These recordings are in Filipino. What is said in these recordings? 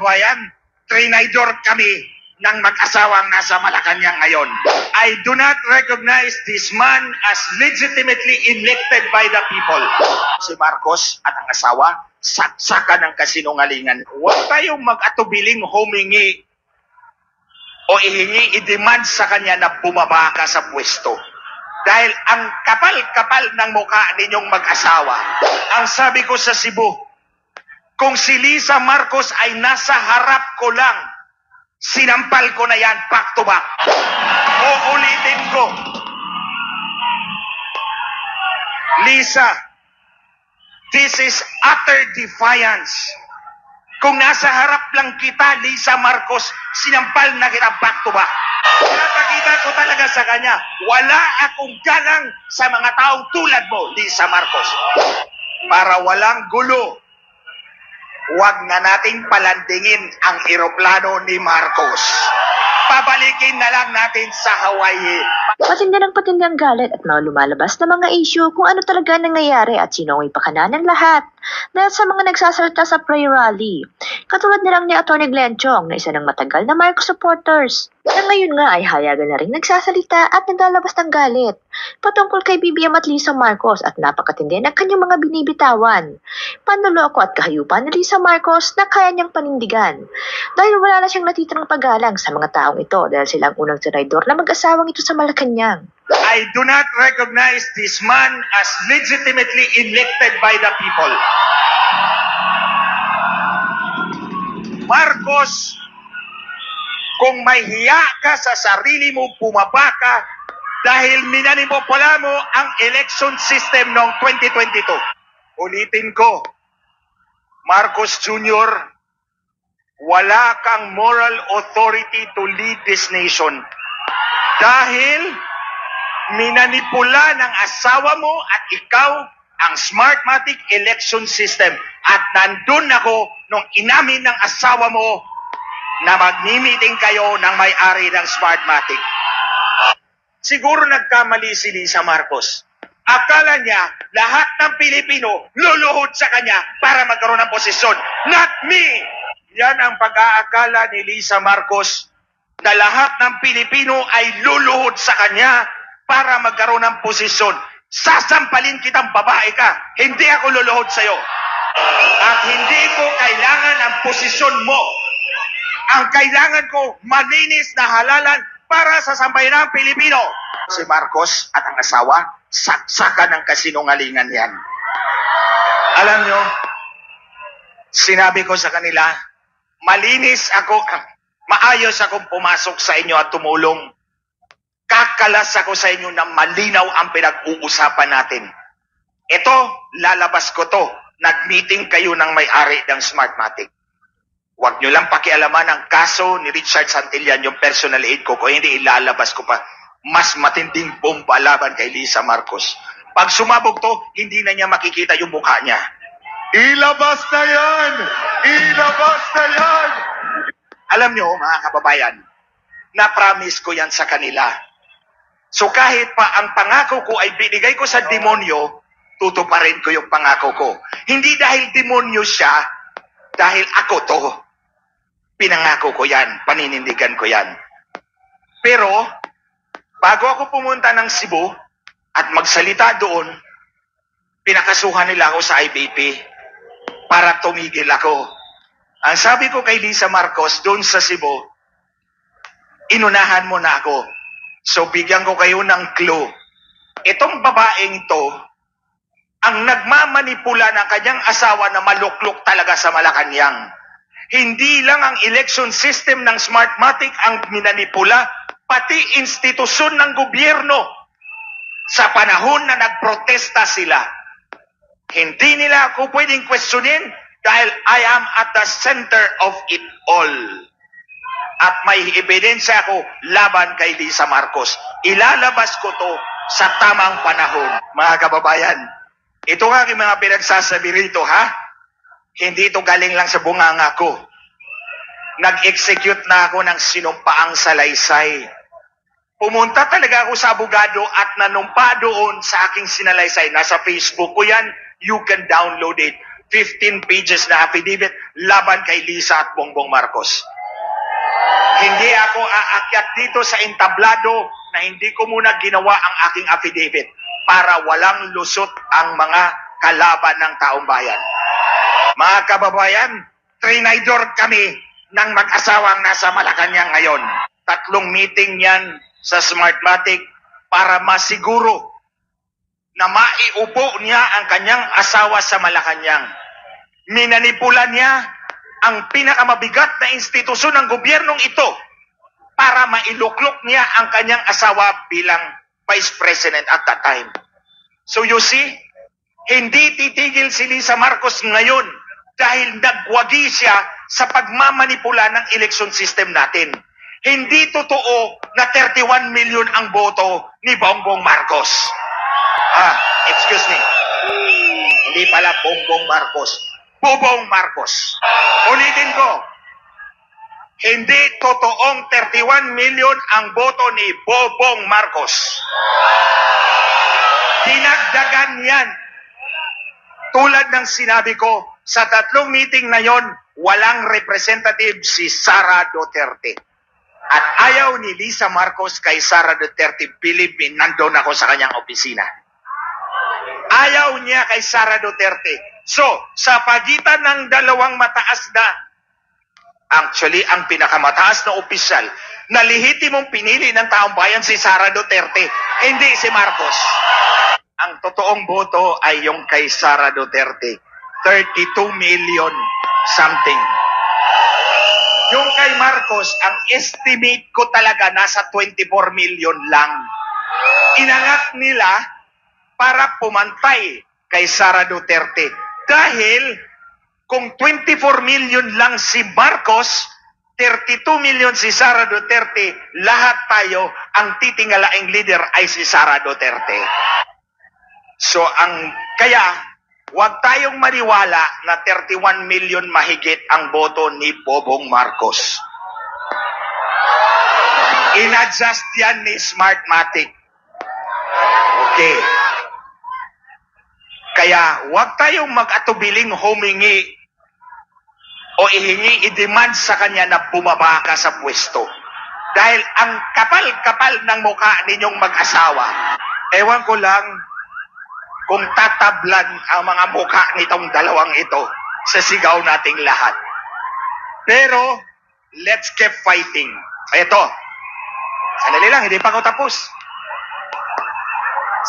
kababayan, trinaydor kami ng mag-asawang nasa Malacanang ngayon. I do not recognize this man as legitimately elected by the people. Si Marcos at ang asawa, saksakan ng kasinungalingan. Huwag tayong mag-atubiling humingi o ihingi, i-demand sa kanya na bumaba ka sa pwesto. Dahil ang kapal-kapal ng mukha ninyong mag-asawa, ang sabi ko sa Cebu, kung si Lisa Marcos ay nasa harap ko lang, sinampal ko na yan back to back. Uulitin ko. Lisa, this is utter defiance. Kung nasa harap lang kita, Lisa Marcos, sinampal na kita back to back. Pinapakita ko talaga sa kanya, wala akong galang sa mga taong tulad mo, Lisa Marcos. Para walang gulo, huwag na nating palandingin ang eroplano ni Marcos. Pabalikin na lang natin sa Hawaii. Patindi ng patindi ang galit at mga lumalabas na mga issue kung ano talaga nangyayari at sino ang may pakana ng lahat. Dahil sa mga nagsasalita sa prayer rally, katulad nilang ni Atty. Glenn Chong na isa ng matagal na Marcos supporters, na ngayon nga ay hayagan na rin nagsasalita at naglalabas ng galit patungkol kay BBM at Lisa Marcos at napakatindi ng kanyang mga binibitawan. Panloloko at kahayupan ni Lisa Marcos na kaya niyang panindigan dahil wala na siyang natitirang paggalang sa mga taong ito dahil silang unang tiraydor na mag-asawang ito sa Malacanang. I do not recognize this man as legitimately elected by the people. Marcos, kung may hiya ka sa sarili mo, bumaba ka dahil minanipopula mo ang election system noong 2022. Ulitin ko, Marcos Jr., wala kang moral authority to lead this nation. Dahil minanipula ng asawa mo at ikaw ang Smartmatic election system. At nandun ako nung inamin ng asawa mo na magmimiting kayo ng may-ari ng Smartmatic. Siguro nagkamali si Lisa Marcos. Akala niya lahat ng Pilipino luluhod sa kanya para magkaroon ng posisyon. Not me! Yan ang pag-aakala ni Lisa Marcos na lahat ng Pilipino ay luluhod sa kanya para magkaroon ng posisyon. Sasampalin kitang babae ka, hindi ako luluhod sa'yo. At hindi ko kailangan ang posisyon mo. Ang kailangan ko, malinis na halalan para sa sambayan ng Pilipino. Si Marcos at ang asawa, saksakan ng kasinungalingan yan. Alam nyo, sinabi ko sa kanila, malinis ako, maayos akong pumasok sa inyo at tumulong. Kakalas ako sa inyo na malinaw ang pinag-uusapan natin. Ito, lalabas ko to. Nag-meeting kayo ng may-ari ng Smartmatic. Huwag nyo lang pakialaman ang kaso ni Richard Santillan, yung personal aid ko, kung hindi ilalabas ko pa mas matinding bomba laban kay Lisa Marcos. Pag sumabog to, hindi na niya makikita yung mukha niya. Ilabas na yan! Ilabas na yan! Alam nyo, mga kababayan, na-promise ko yan sa kanila. So kahit pa ang pangako ko ay binigay ko sa demonyo, tutuparin ko yung pangako ko. Hindi dahil demonyo siya, dahil ako to. Pinangako ko yan, paninindigan ko yan. Pero, bago ako pumunta ng Cebu at magsalita doon, pinakasuhan nila ako sa IBP para tumigil ako. Ang sabi ko kay Lisa Marcos doon sa Cebu, inunahan mo na ako. So bigyan ko kayo ng clue. Itong babaeng to, ang nagmamanipula ng kanyang asawa na maluklok talaga sa Malacanang. Hindi lang ang election system ng Smartmatic ang minanipula, pati institusyon ng gobyerno. Sa panahon na nagprotesta sila, hindi nila ako pwedeng questionin dahil I am at the center of it all. At may ebidensya ako laban kay Lisa Marcos. Ilalabas ko to sa tamang panahon. Mga kababayan, ito nga aking mga pinagsasabi rito, ha? Hindi ito galing lang sa bunganga ko. Nag-execute na ako ng sinumpaang salaysay. Pumunta talaga ako sa abogado at nanumpa doon sa aking sinalaysay. Nasa Facebook ko yan. You can download it. 15 pages na affidavit laban kay Lisa at Bongbong Marcos. Hindi ako aakyat dito sa entablado na hindi ko muna ginawa ang aking affidavit para walang lusot ang mga kalaban ng taong bayan. Mga kababayan, trinidor kami ng mag-asawang nasa Malacanang ngayon. Tatlong meeting yan sa Smartmatic para masiguro na maiupo niya ang kanyang asawa sa Malacanang. Minanipula niya ang pinakamabigat na institusyon ng gobyernong ito para mailuklok niya ang kanyang asawa bilang vice president at that time. So you see, hindi titigil si Lisa Marcos ngayon dahil nagwagi siya sa pagmamanipula ng election system natin. Hindi totoo na 31 million ang boto ni Bongbong Marcos. Ah, excuse me. Hindi pala Bongbong Marcos. Bobong Marcos. Ulitin ko. Hindi totoong 31 million ang boto ni Bobong Marcos. Dinagdagan yan. Tulad ng sinabi ko, sa tatlong meeting na yon, walang representative si Sara Duterte. At ayaw ni Lisa Marcos kay Sara Duterte, believe me, nandun ako sa kanyang opisina. Ayaw niya kay Sara Duterte. So, sa pagitan ng dalawang mataas na, actually, ang pinakamataas na opisyal, na lehitimong pinili ng taong bayan si Sara Duterte, hindi si Marcos. Ang totoong boto ay yung kay Sara Duterte. 32 million something. Yung kay Marcos, ang estimate ko talaga nasa 24 million lang. Inangat nila para pumantay kay Sara Duterte. Dahil kung 24 million lang si Marcos, 32 million si Sara Duterte, lahat tayo, ang titingalaing leader ay si Sara Duterte. So ang kaya Huwag tayong maniwala na 31 million mahigit ang boto ni Bobong Marcos. In-adjust yan ni Smartmatic. Okay. Kaya huwag tayong mag-atubiling humingi o ihingi, i-demand sa kanya na bumaba ka sa pwesto. Dahil ang kapal-kapal ng mukha ninyong mag-asawa, ewan ko lang, kung tatablan ang mga mukha nitong dalawang ito sa sigaw nating lahat. Pero, let's keep fighting. Ito, sandali lang, hindi pa ako tapos.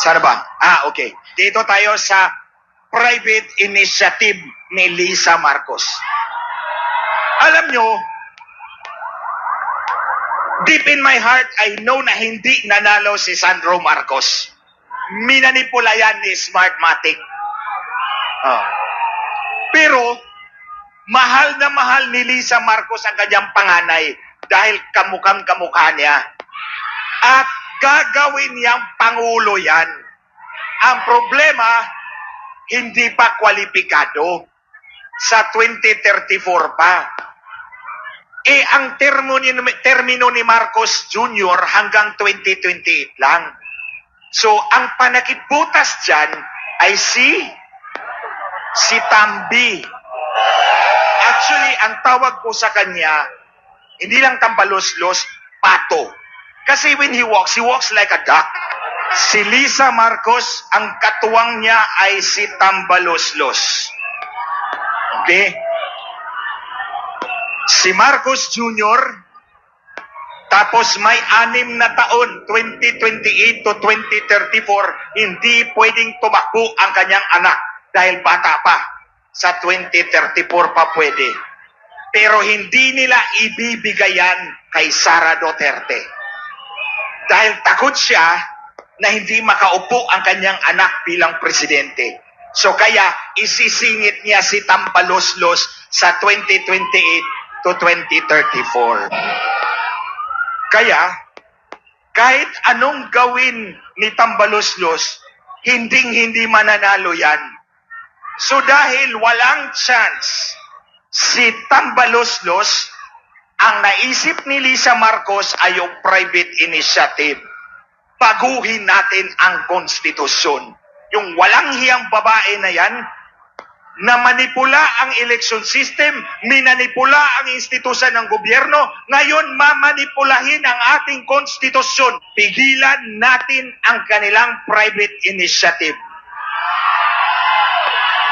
Sana ba? Ah, okay. Dito tayo sa private initiative ni Lisa Marcos. Alam nyo, deep in my heart, I know na hindi nanalo si Sandro Marcos minanipula yan ni Smartmatic. Oh. Pero, mahal na mahal ni Lisa Marcos ang kanyang panganay dahil kamukhang kamukha niya. At gagawin niyang pangulo yan. Ang problema, hindi pa kwalipikado. Sa 2034 pa. Eh, ang termo ni, termino ni Marcos Jr. hanggang 2028 lang. So, ang panakitbutas dyan ay si si Tambi. Actually, ang tawag ko sa kanya, hindi lang tambalos-los, pato. Kasi when he walks, he walks like a duck. Si Lisa Marcos, ang katuwang niya ay si Tambalos-los. Okay? Si Marcos Jr., tapos may anim na taon, 2028 to 2034, hindi pwedeng tumakbo ang kanyang anak dahil bata pa. Sa 2034 pa pwede. Pero hindi nila ibibigayan kay Sara Duterte. Dahil takot siya na hindi makaupo ang kanyang anak bilang presidente. So kaya isisingit niya si Tampaloslos sa 2028 to 2034. Kaya, kahit anong gawin ni Tambaloslos, hinding-hindi mananalo yan. So dahil walang chance si Tambaloslos, ang naisip ni Lisa Marcos ay yung private initiative. Baguhin natin ang konstitusyon. Yung walang hiyang babae na yan, na manipula ang election system, minanipula ang institusyon ng gobyerno, ngayon mamanipulahin ang ating konstitusyon. Pigilan natin ang kanilang private initiative.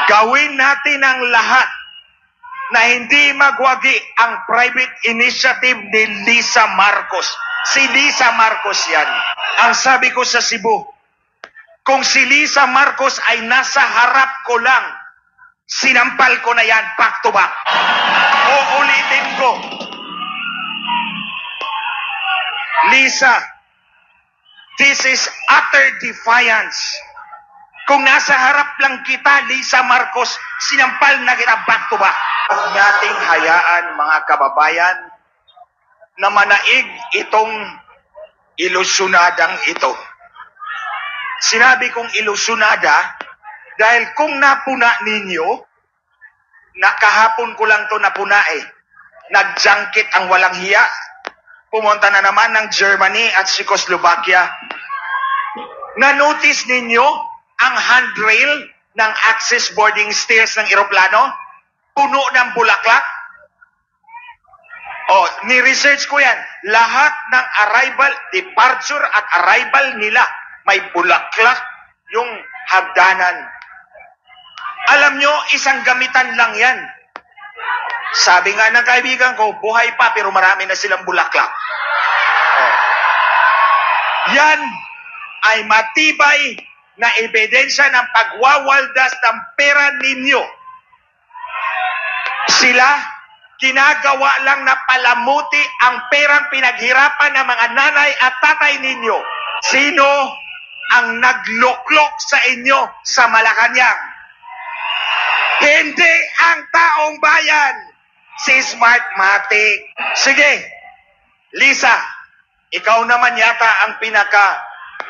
Gawin natin ang lahat na hindi magwagi ang private initiative ni Lisa Marcos. Si Lisa Marcos yan. Ang sabi ko sa Cebu, kung si Lisa Marcos ay nasa harap ko lang, sinampal ko na yan back to back. Uulitin ko. Lisa, this is utter defiance. Kung nasa harap lang kita, Lisa Marcos, sinampal na kita back to back. Huwag nating hayaan, mga kababayan, na manaig itong ilusyonadang ito. Sinabi kong ilusyonada dahil kung napuna ninyo, nakahapon ko lang to napuna eh. Nagjangkit ang walang hiya. Pumunta na naman ng Germany at Czechoslovakia. Na-notice ninyo ang handrail ng access boarding stairs ng eroplano? Puno ng bulaklak? Oh, ni-research ko yan. Lahat ng arrival, departure at arrival nila, may bulaklak yung hagdanan. Alam nyo, isang gamitan lang yan. Sabi nga ng kaibigan ko, buhay pa pero marami na silang bulaklak. Oh. Yan ay matibay na ebidensya ng pagwawaldas ng pera ninyo. Sila, ginagawa lang na palamuti ang perang pinaghirapan ng mga nanay at tatay ninyo. Sino ang nagloklok sa inyo sa Malacanang? Hindi ang taong bayan. Si Smartmatic. Sige, Lisa, ikaw naman yata ang pinaka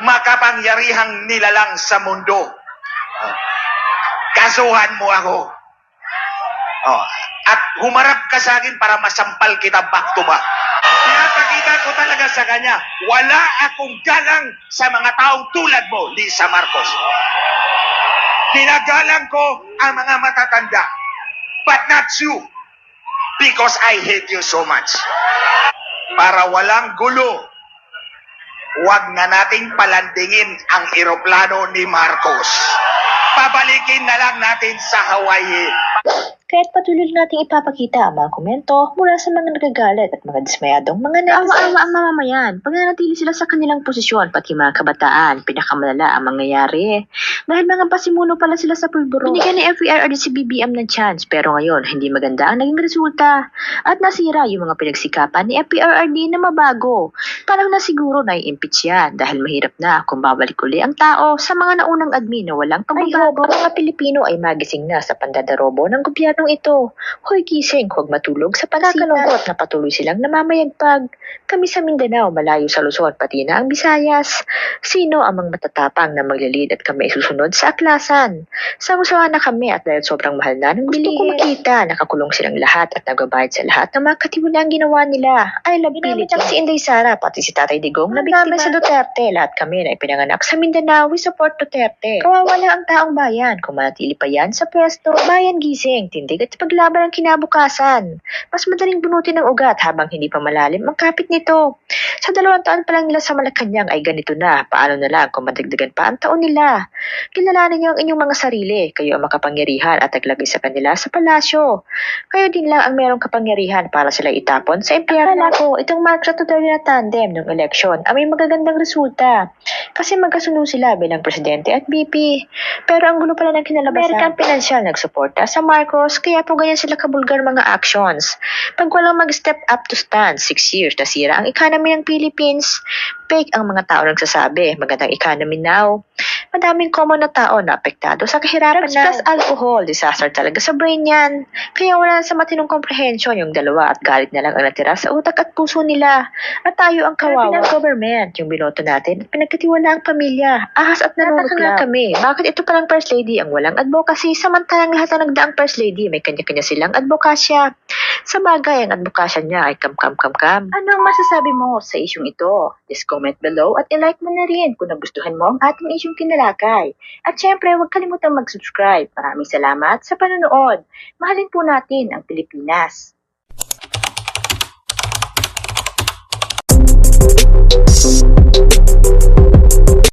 makapangyarihang nilalang sa mundo. Kasuhan mo ako. Oh, at humarap ka sa akin para masampal kita back to back. Pinapakita ko talaga sa kanya, wala akong galang sa mga taong tulad mo, Lisa Marcos. Tinagalang ko ang mga matatanda. But not you. Because I hate you so much. Para walang gulo, Huwag na nating palandingin ang eroplano ni Marcos. Pabalikin na lang natin sa Hawaii. Kaya't patuloy nating ipapakita ang mga komento mula sa mga nagagalit at mga dismayadong mga naawa-awa ang mamamayan. Pag nanatili sila sa kanilang posisyon, pati mga kabataan, pinakamalala ang mangyayari. Dahil mga pasimuno pala sila sa pulburo. Binigyan ni FERRD si BBM ng chance, pero ngayon, hindi maganda ang naging resulta. At nasira yung mga pinagsikapan ni FERRD na mabago. Parang na siguro na impeach yan dahil mahirap na kung babalik uli ang tao sa mga naunang admin na walang pagbabago. Ang mga Pilipino ay magising na sa pandadarobo ng gobyernong ito. Hoy gising, huwag matulog sa pagkakalungkot na patuloy silang namamayagpag. Kami sa Mindanao, malayo sa Luzon, pati na ang Visayas. Sino ang mga matatapang na maglilid at kami susunod sa aklasan? Sangusawa na kami at dahil sobrang mahal na ng. Gusto ko makita, nakakulong silang lahat at nagbabayad sa lahat ng mga katiwalang ginawa nila. I love Philippines. si Inday Sara, pati si Tatay Digong na biktima sa Duterte. Lahat kami na ipinanganak sa Mindanao, we support Duterte. Kawawa lang ang taong bayan. Kung manatili pa yan sa pwesto, bayan gising, tindig at paglaban ang kinabukasan. Mas madaling bunutin ng ugat habang hindi pa malalim ang kapit nito. Sa dalawang taon pa lang nila sa Malacanang ay ganito na. Paano na lang kung madagdagan pa ang taon nila? Kilalanin niyo ang inyong mga sarili. Kayo ang makapangyarihan at naglagay sa kanila sa palasyo. Kayo din lang ang merong kapangyarihan para sila itapon sa empleyado. Akala ko, itong Marcos at na tandem ng eleksyon ay may magagandang resulta. Kasi magkasunod sila bilang presidente at VP. Pero ang gulo pala ng kinalabasan. American Financial nagsuporta sa Marcos kaya po ganyan sila kabulgar mga actions. Pag walang mag-step up to stand, six years nasira ang economy ng Philippines. Fake ang mga tao nagsasabi, magandang economy now. Madaming common na tao na apektado sa kahirapan na. Plus alcohol, disaster talaga sa brain yan. Kaya wala na sa matinong comprehension yung dalawa at galit na lang ang natira sa utak at puso nila. At tayo ang kawawa. ng government, yung binoto natin at pinagkatiwala ang pamilya. Ahas at nanunod nga kami. Bakit ito palang first lady ang walang advocacy samantalang lahat ng nagdaang first lady may kanya-kanya silang advokasya. Sa bagay, ang advokasya niya ay kam-kam-kam-kam. Ano ang masasabi mo sa isyong ito? Just mag-comment below at ilike mo na rin kung nagustuhan mo ang ating isyong kinalakay. At syempre, huwag kalimutang mag-subscribe. Maraming salamat sa panonood. Mahalin po natin ang Pilipinas. Thank you.